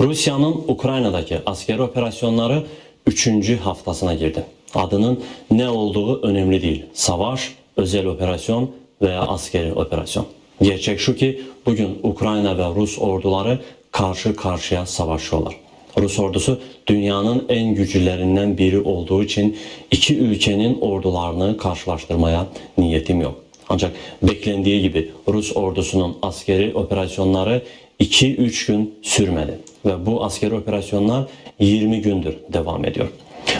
Rusya'nın Ukrayna'daki askeri operasyonları 3. haftasına girdi. Adının ne olduğu önemli değil. Savaş, özel operasyon veya askeri operasyon. Gerçek şu ki bugün Ukrayna ve Rus orduları karşı karşıya savaşıyorlar. Rus ordusu dünyanın en güçlülerinden biri olduğu için iki ülkenin ordularını karşılaştırmaya niyetim yok. Ancak beklendiği gibi Rus ordusunun askeri operasyonları 2-3 gün sürmedi ve bu askeri operasyonlar 20 gündür devam ediyor.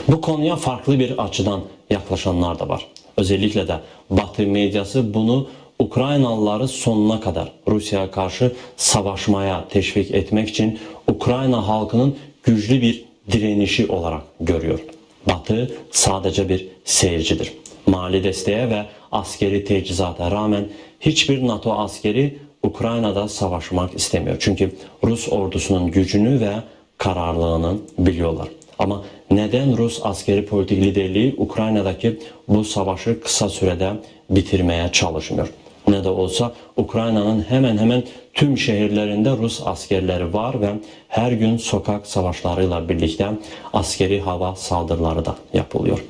Bu konuya farklı bir açıdan yaklaşanlar da var. Özellikle de Batı medyası bunu Ukraynalıları sonuna kadar Rusya'ya karşı savaşmaya teşvik etmek için Ukrayna halkının güçlü bir direnişi olarak görüyor. Batı sadece bir seyircidir. Mali desteğe ve askeri teçhizata rağmen hiçbir NATO askeri Ukrayna'da savaşmak istemiyor. Çünkü Rus ordusunun gücünü ve kararlılığını biliyorlar. Ama neden Rus askeri politik liderliği Ukrayna'daki bu savaşı kısa sürede bitirmeye çalışmıyor? Ne de olsa Ukrayna'nın hemen hemen tüm şehirlerinde Rus askerleri var ve her gün sokak savaşlarıyla birlikte askeri hava saldırıları da yapılıyor.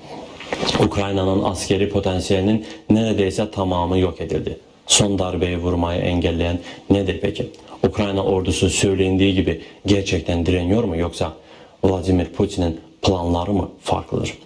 Ukrayna'nın askeri potansiyelinin neredeyse tamamı yok edildi. Son darbeyi vurmayı engelleyen nedir peki? Ukrayna ordusu söylendiği gibi gerçekten direniyor mu yoksa Vladimir Putin'in planları mı farklıdır?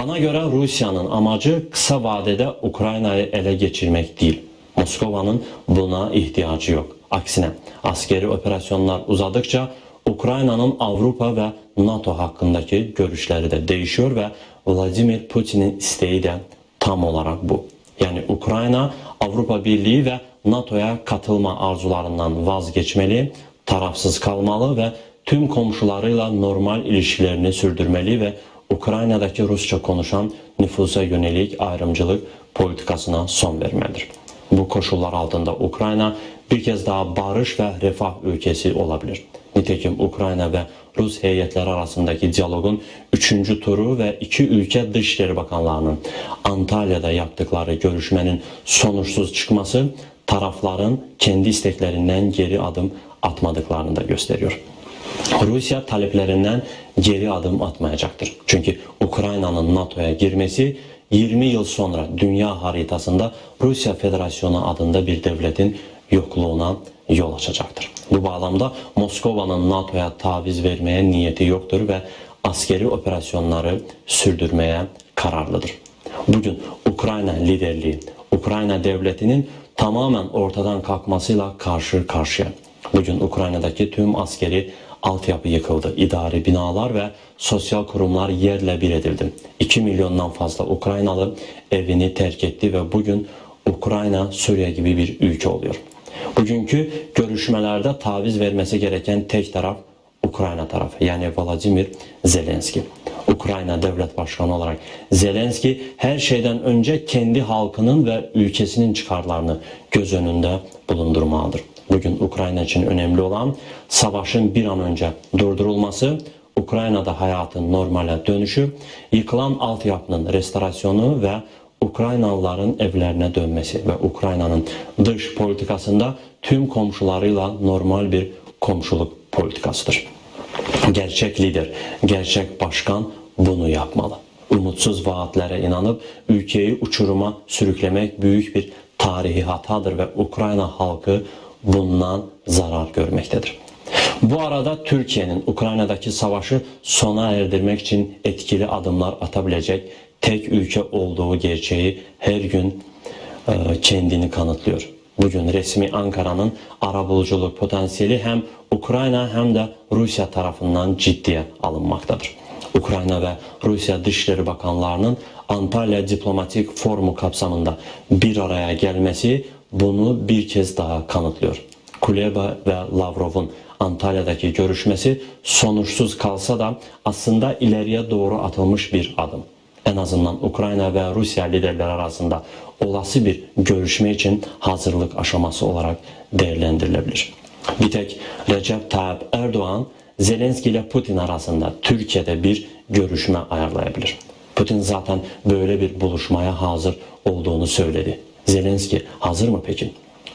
Bana göre Rusya'nın amacı kısa vadede Ukrayna'yı ele geçirmek değil. Moskova'nın buna ihtiyacı yok. Aksine askeri operasyonlar uzadıkça Ukrayna'nın Avrupa ve NATO hakkındaki görüşleri de değişiyor ve Vladimir Putin'in isteği de tam olarak bu. Yani Ukrayna Avrupa Birliği ve NATO'ya katılma arzularından vazgeçmeli, tarafsız kalmalı ve tüm komşularıyla normal ilişkilerini sürdürmeli ve Ukrayna'daki Rusça konuşan nüfusa yönelik ayrımcılık politikasına son vermelidir. Bu koşullar altında Ukrayna bir kez daha barış ve refah ülkesi olabilir. Nitekim Ukrayna ve Rus heyetleri arasındaki diyalogun 3. turu ve iki ülke Dışişleri Bakanlarının Antalya'da yaptıkları görüşmenin sonuçsuz çıkması tarafların kendi isteklerinden geri adım atmadıklarını da gösteriyor. Rusya taleplerinden geri adım atmayacaktır. Çünkü Ukrayna'nın NATO'ya girmesi 20 yıl sonra dünya haritasında Rusya Federasyonu adında bir devletin yokluğuna yol açacaktır. Bu bağlamda Moskova'nın NATO'ya taviz vermeye niyeti yoktur ve askeri operasyonları sürdürmeye kararlıdır. Bugün Ukrayna liderliği, Ukrayna devletinin tamamen ortadan kalkmasıyla karşı karşıya. Bugün Ukrayna'daki tüm askeri altyapı yıkıldı. İdari binalar ve sosyal kurumlar yerle bir edildi. 2 milyondan fazla Ukraynalı evini terk etti ve bugün Ukrayna Suriye gibi bir ülke oluyor. Bugünkü görüşmelerde taviz vermesi gereken tek taraf Ukrayna tarafı yani Vladimir Zelenski. Ukrayna devlet başkanı olarak Zelenski her şeyden önce kendi halkının ve ülkesinin çıkarlarını göz önünde bulundurmalıdır. Bugün Ukrayna için önemli olan savaşın bir an önce durdurulması, Ukrayna'da hayatın normale dönüşü, yıkılan altyapının restorasyonu ve Ukraynalıların evlerine dönmesi ve Ukrayna'nın dış politikasında tüm komşularıyla normal bir komşuluk politikasıdır. Gerçek lider, gerçek başkan bunu yapmalı. Umutsuz vaatlere inanıp ülkeyi uçuruma sürüklemek büyük bir tarihi hatadır ve Ukrayna halkı bundan zarar görmektedir. Bu arada Türkiye'nin Ukrayna'daki savaşı sona erdirmek için etkili adımlar atabilecek tek ülke olduğu gerçeği her gün e, kendini kanıtlıyor. Bugün resmi Ankara'nın arabuluculuk potansiyeli hem Ukrayna hem de Rusya tarafından ciddiye alınmaktadır. Ukrayna ve Rusya Dışişleri Bakanlarının Antalya Diplomatik Forumu kapsamında bir araya gelmesi bunu bir kez daha kanıtlıyor. Kuleba ve Lavrov'un Antalya'daki görüşmesi sonuçsuz kalsa da aslında ileriye doğru atılmış bir adım. En azından Ukrayna ve Rusya liderleri arasında olası bir görüşme için hazırlık aşaması olarak değerlendirilebilir. Bir tek Recep Tayyip Erdoğan Zelenski ile Putin arasında Türkiye'de bir görüşme ayarlayabilir. Putin zaten böyle bir buluşmaya hazır olduğunu söyledi. Zelenski hazır mı peki?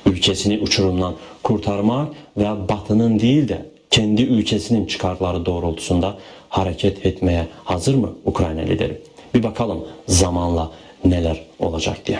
Ülkesini uçurumdan kurtarmak ve Batı'nın değil de kendi ülkesinin çıkarları doğrultusunda hareket etmeye hazır mı Ukrayna lideri? Bir bakalım zamanla neler olacak diye.